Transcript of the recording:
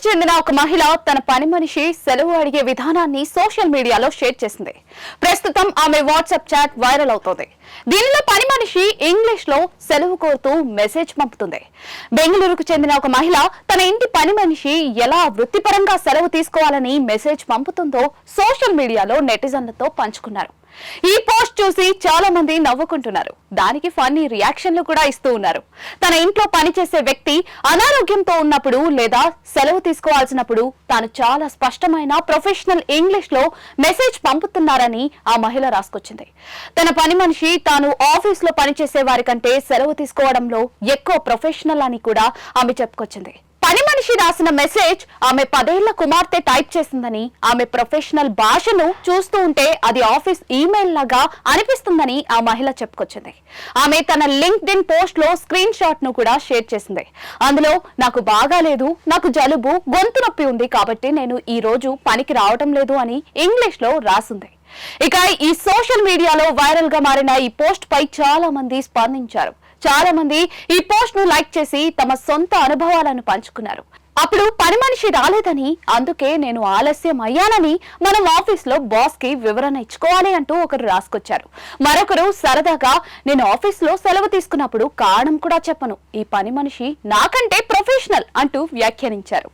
బెంగళూరుకు చెందిన ఒక మహిళ తన పని మనిషి సెలవు అడిగే విధానాన్ని సోషల్ మీడియాలో షేర్ చేసింది. ప్రస్తుతం ఆమె వాట్సాప్ చాట్ వైరల్ అవుతోంది. దీనిలో పని మనిషి ఇంగ్లీష్లో సెలవు కోరుతూ మెసేజ్ పంపుతుంది. బెంగళూరుకు చెందిన ఒక మహిళ తన ఇంటి పని మనిషి ఎలా వృత్తిపరంగా సెలవు తీసుకోవాలని మెసేజ్ పంపుతుందో సోషల్ మీడియాలో నెటిజన్లతో పంచుకున్నారు. ఈ పోస్ట్ చూసి చాలా మంది నవ్వుకుంటున్నారు. దానికి ఫన్నీ రియాక్షన్లు కూడా ఇస్తూ ఉన్నారు. తన ఇంట్లో పనిచేసే వ్యక్తి అనారోగ్యంతో ఉన్నప్పుడు లేదా సెలవు తీసుకోవాల్సినప్పుడు తాను చాలా స్పష్టమైన ప్రొఫెషనల్ ఇంగ్లీష్లో మెసేజ్ పంపుతున్నారని ఆ మహిళ రాసుకొచ్చింది. తన పని మనిషి తాను ఆఫీస్లో పనిచేసే వారి కంటే సెలవు తీసుకోవడంలో ఎక్కువ ప్రొఫెషనల్ అని కూడా ఆమె చెప్పుకొచ్చింది. పని మనిషి రాసిన మెసేజ్ ఆమె పదేళ్ళ కుమార్తె టైప్ చేసిందని ఆమె ప్రొఫెషనల్ భాషను చూస్తూ ఉంటే అది ఆఫీస్ ఈమెయిల్ లాగా అనిపిస్తుందని ఆ మహిళ చెప్పుకొచ్చింది. ఆమె తన లింక్డ్ ఇన్ పోస్ట్లో స్క్రీన్ షాట్ను కూడా షేర్ చేసింది. అందులో నాకు బాగాలేదు నాకు జలుబు గొంతు నొప్పి ఉంది కాబట్టి నేను ఈ రోజు పనికి రావటం లేదు అని ఇంగ్లీష్లో రాసింది. ఇక ఈ సోషల్ మీడియాలో వైరల్గా మారిన ఈ పోస్ట్ పై చాలా మంది స్పందించారు. చాలా మంది ఈ పోస్ట్ను లైక్ చేసి తమ సొంత అనుభవాలను పంచుకున్నారు. అప్పుడు పని మనిషి రాలేదని అందుకే నేను ఆలస్యం అయ్యానని మనం ఆఫీస్లో బాస్కి వివరణ ఇచ్చుకోవాలి అంటూ ఒకరు రాసుకొచ్చారు. మరొకరు సరదాగా నేను ఆఫీస్లో సెలవు తీసుకున్నప్పుడు కారణం కూడా చెప్పను. ఈ పని మనిషి నాకంటే ప్రొఫెషనల్ అంటూ వ్యాఖ్యానించారు.